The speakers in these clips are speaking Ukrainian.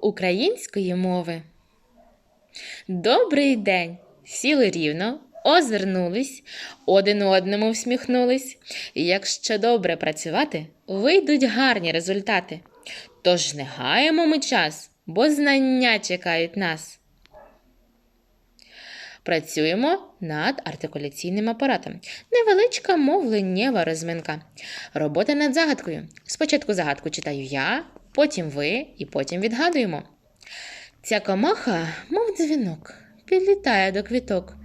української мови. Добрий день! Сіли рівно, озирнулись, один одному всміхнулись. Якщо добре працювати, вийдуть гарні результати. Тож не гаємо ми час, бо знання чекають нас. Працюємо над артикуляційним апаратом. Невеличка мовленнєва розминка. Робота над загадкою. Спочатку загадку читаю я, потім ви і потім відгадуємо. Ця комаха, мов дзвінок, підлітає до квіток.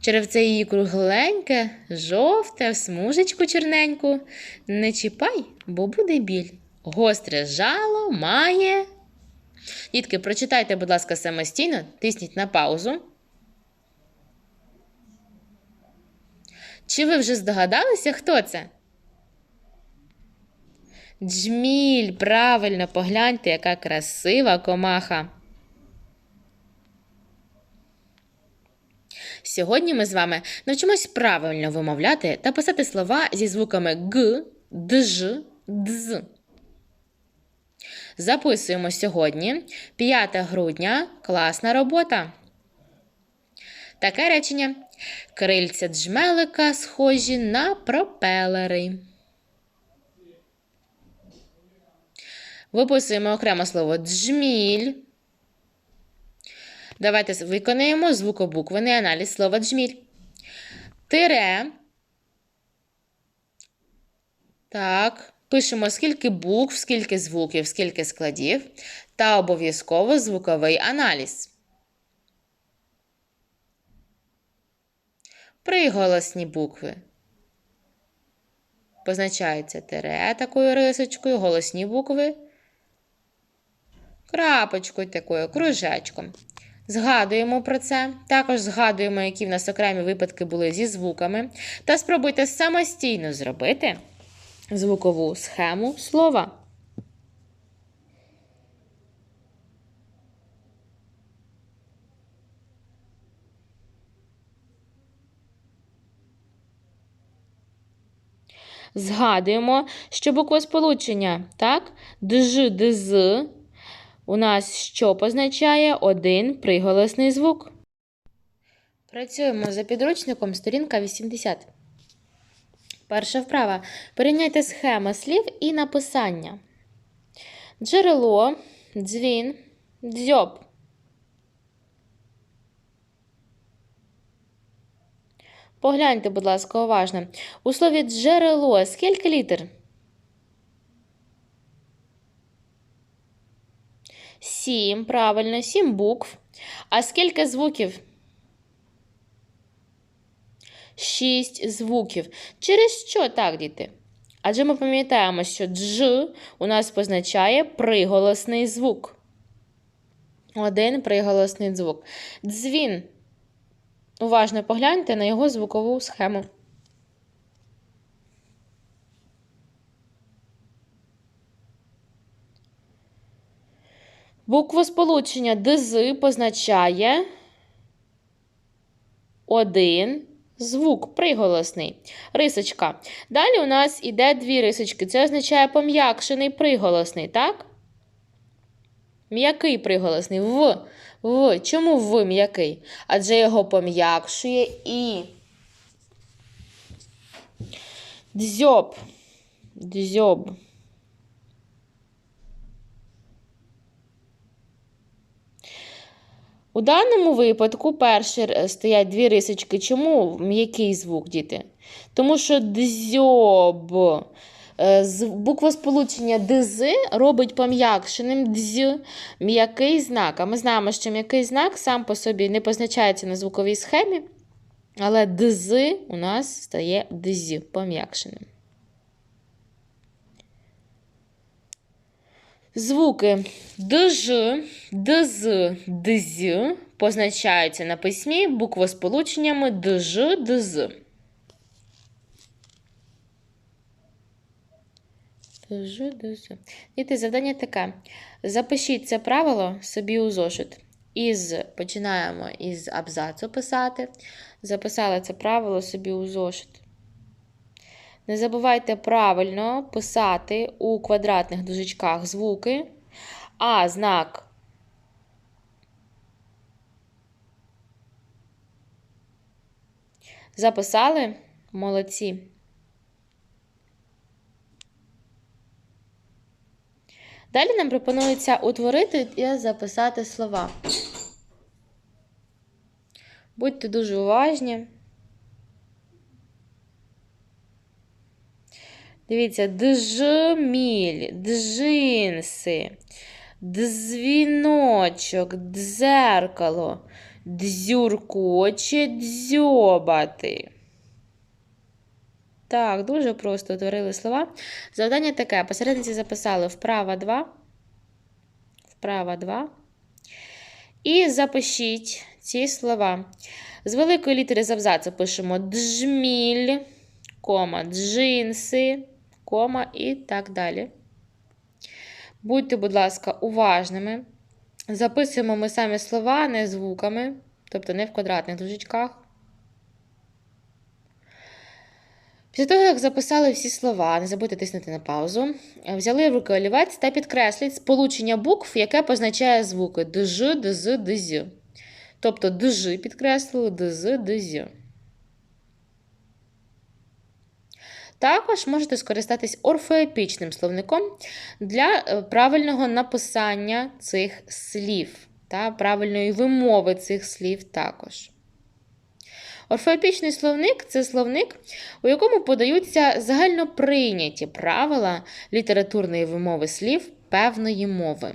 Черевце її кругленьке, жовте, в смужечку чорненьку. Не чіпай, бо буде біль. Гостре жало має. Дітки, прочитайте, будь ласка, самостійно, тисніть на паузу. Чи ви вже здогадалися, хто це? Джміль, правильно, погляньте, яка красива комаха. Сьогодні ми з вами навчимось правильно вимовляти та писати слова зі звуками г, дж, дз. Записуємо сьогодні 5 грудня класна робота. Таке речення. Крильця джмелика схожі на пропелери. Виписуємо окремо слово джміль. Давайте виконаємо звукобуквений аналіз слова джміль. Тире. Так. Пишемо скільки букв, скільки звуків, скільки складів. Та обов'язково звуковий аналіз. Приголосні букви. Позначаються тире такою рисочкою, голосні букви. Крапочкою такою, кружечком. Згадуємо про це. Також згадуємо, які в нас окремі випадки були зі звуками. Та спробуйте самостійно зробити звукову схему слова. Згадуємо, що буквосполучення, так? Дж, дз у нас що позначає один приголосний звук. Працюємо за підручником сторінка 80. Перша вправа. Порівняйте схеми слів і написання. Джерело, дзвін, дзьоб. Погляньте, будь ласка, уважно. У слові джерело скільки літер? Сім, правильно, сім букв. А скільки звуків? Шість звуків. Через що так, діти? Адже ми пам'ятаємо, що дж у нас позначає приголосний звук. Один приголосний звук. Дзвін. Уважно погляньте на його звукову схему. Буквосполучення ДЗ позначає один звук приголосний. Рисочка. Далі у нас іде дві рисочки. Це означає пом'якшений приголосний, так? М'який приголосний. В. В. Чому в м'який? Адже його пом'якшує і. Дзьоб. Дзьоб. У даному випадку перші стоять дві рисочки. Чому м'який звук, діти? Тому що дзьоб. Буквосполучення ДЗ робить пом'якшеним дз м'який знак. А ми знаємо, що м'який знак сам по собі не позначається на звуковій схемі, але ДЗ у нас стає дз пом'якшеним. Звуки дж, дз, дз позначаються на письмі буквосполученнями дж, дз. Дж, дз. Діти, завдання таке. Запишіть це правило собі у зошит. Із, Починаємо із абзацу писати. Записали це правило собі у зошит. Не забувайте правильно писати у квадратних дужечках звуки, а знак записали молодці. Далі нам пропонується утворити і записати слова. Будьте дуже уважні. Дивіться, джміль, джинси, дзвіночок, дзеркало, дзюркоче, дзьобати. Так, дуже просто утворили слова. Завдання таке: посередниці записали вправа 2. Вправа 2. І запишіть ці слова. З великої літери з абзацу пишемо джміль, кома, джинси, кома і так далі. Будьте, будь ласка, уважними. Записуємо ми самі слова не звуками, тобто не в квадратних дужечках. Після того, як записали всі слова, не забудьте тиснути на паузу, взяли в руки олівець та підкресліть сполучення букв, яке позначає звуки дж, дз, дз. Тобто дж підкреслили, дз, дз. Також можете скористатись орфоепічним словником для е, правильного написання цих слів та правильної вимови цих слів також. Орфоепічний словник це словник, у якому подаються загально прийняті правила літературної вимови слів певної мови.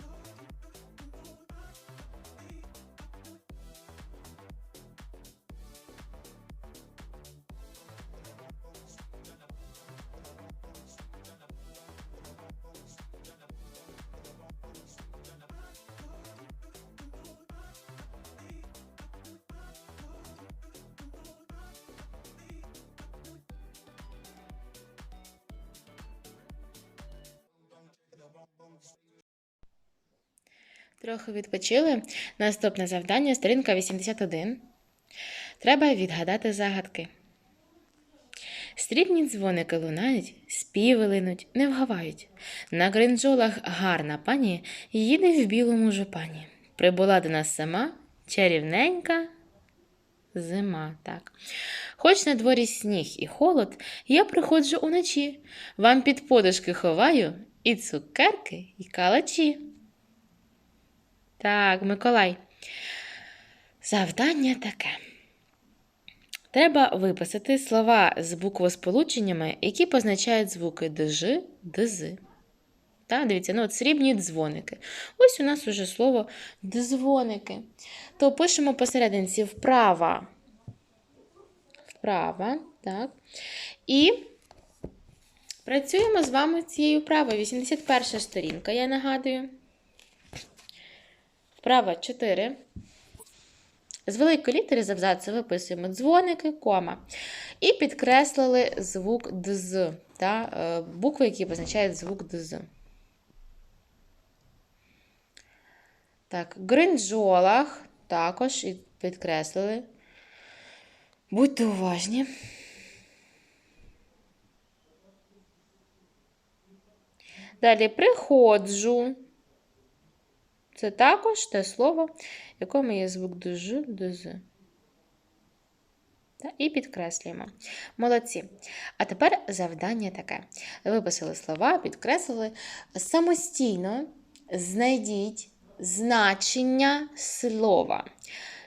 Трохи відпочили. Наступне завдання сторінка 81. Треба відгадати загадки. Срібні дзвоники лунають, співи линуть, не вгавають. На гринджолах гарна пані їде в білому жупані. Прибула до нас сама чарівненька зима. Так. Хоч на дворі сніг і холод, я приходжу уночі. Вам під подушки ховаю і цукерки, і калачі. Так, Миколай. Завдання таке. Треба виписати слова з буквосполученнями, які позначають звуки ДЖ, ДЗ. Так, дивіться, ну от срібні дзвоники. Ось у нас уже слово дзвоники. То пишемо посерединці вправа. Вправа, так. І працюємо з вами цією вправою. 81 сторінка, я нагадую. Вправа 4. З великої літери з виписуємо дзвоники, кома. І підкреслили звук ДЗ, та, е, букви, які позначають звук ДЗ. Так, гринджолах також і підкреслили. Будьте уважні. Далі приходжу. Це також те слово, в якому є звук дж, дз. І підкреслюємо. Молодці. А тепер завдання таке. Виписали слова, підкреслили. Самостійно знайдіть значення слова.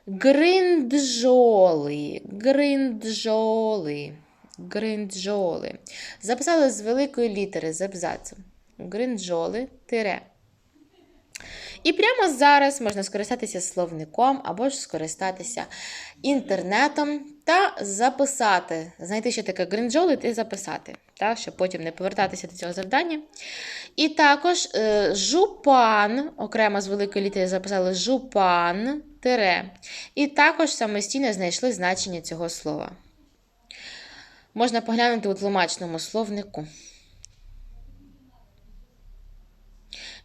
Гринджоли, гринджоли, гринджоли. Записали з великої літери з абзацу. Гринджоли тире. І прямо зараз можна скористатися словником або ж скористатися інтернетом та записати. Знайти, що таке гринджолит і записати, так, щоб потім не повертатися до цього завдання. І також е, жупан, окремо з великої літери записали жупан, тире. І також самостійно знайшли значення цього слова. Можна поглянути у тлумачному словнику.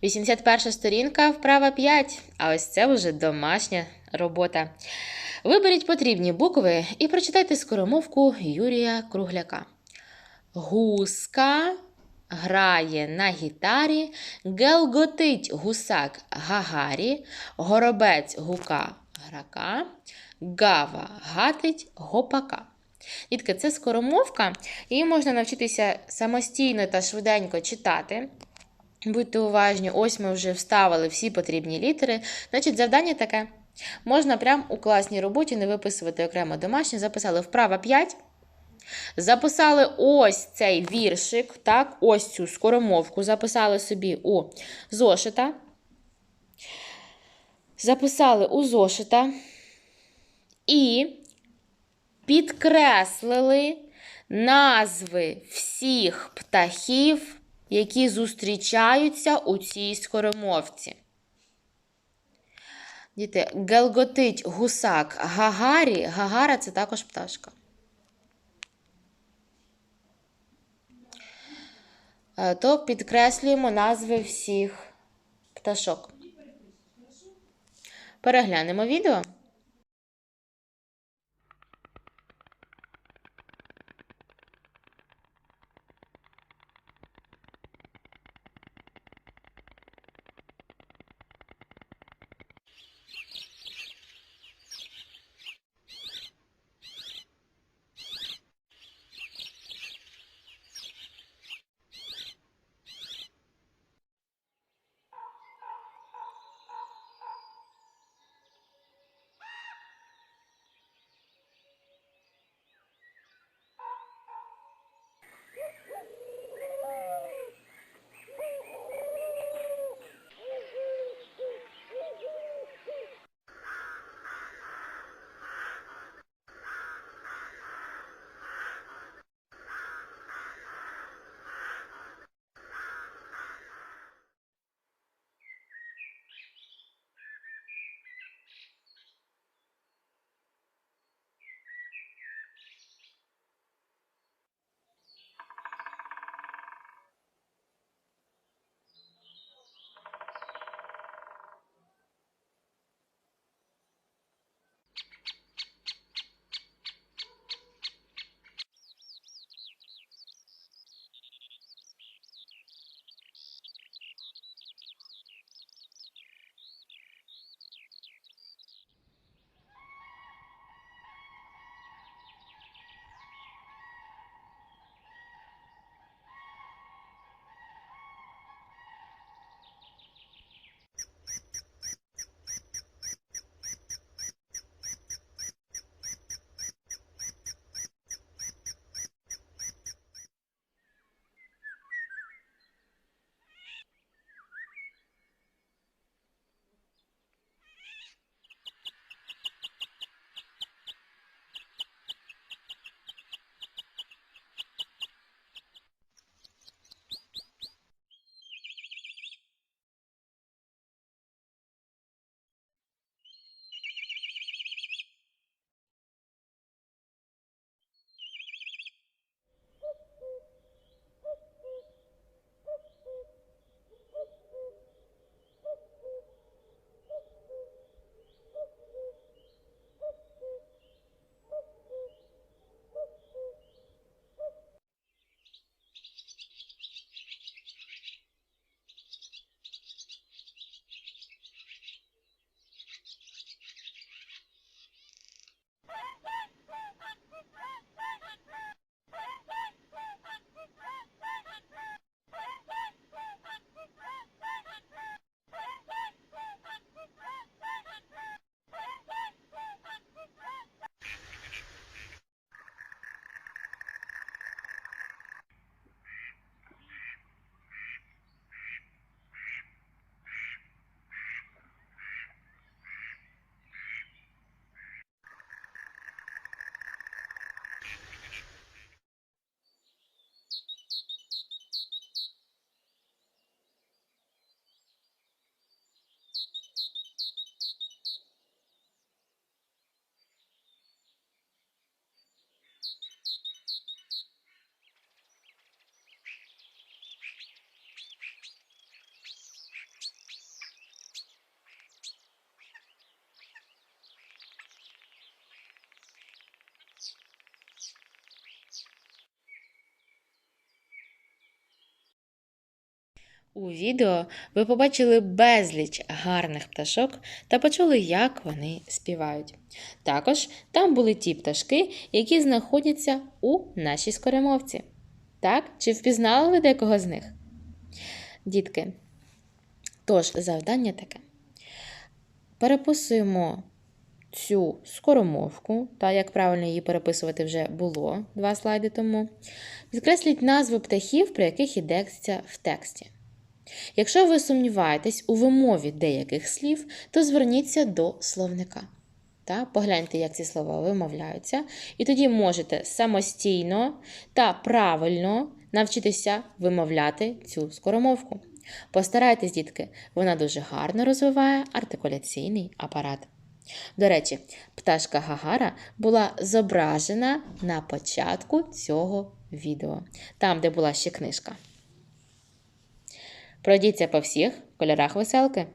81 сторінка, вправа 5. А ось це вже домашня робота. Виберіть потрібні букви і прочитайте скоромовку Юрія Кругляка. Гуска грає на гітарі, гелготить гусак Гагарі, горобець гука грака, гава гатить гопака. Дітки, це скоромовка, її можна навчитися самостійно та швиденько читати. Будьте уважні, ось ми вже вставили всі потрібні літери. Значить, завдання таке. Можна прямо у класній роботі не виписувати окремо домашнє, записали вправа 5. Записали ось цей віршик, так, ось цю скоромовку, записали собі у зошита. Записали у зошита і підкреслили назви всіх птахів, які зустрічаються у цій скоромовці. Діти, гелготить гусак Гагарі. Гагара це також пташка. Е, То підкреслюємо назви всіх пташок. Переглянемо відео. У відео ви побачили безліч гарних пташок та почули, як вони співають. Також там були ті пташки, які знаходяться у нашій скоромовці. Так, чи впізнали ви декого з них? Дітки, тож завдання таке. Переписуємо цю скоромовку, та як правильно її переписувати вже було два слайди тому. Відкресліть назви птахів, про яких йдеться в тексті. Якщо ви сумніваєтесь у вимові деяких слів, то зверніться до словника. Та погляньте, як ці слова вимовляються, і тоді можете самостійно та правильно навчитися вимовляти цю скоромовку. Постарайтесь, дітки, вона дуже гарно розвиває артикуляційний апарат. До речі, пташка Гагара була зображена на початку цього відео, там, де була ще книжка. Пройдіться по всіх кольорах веселки.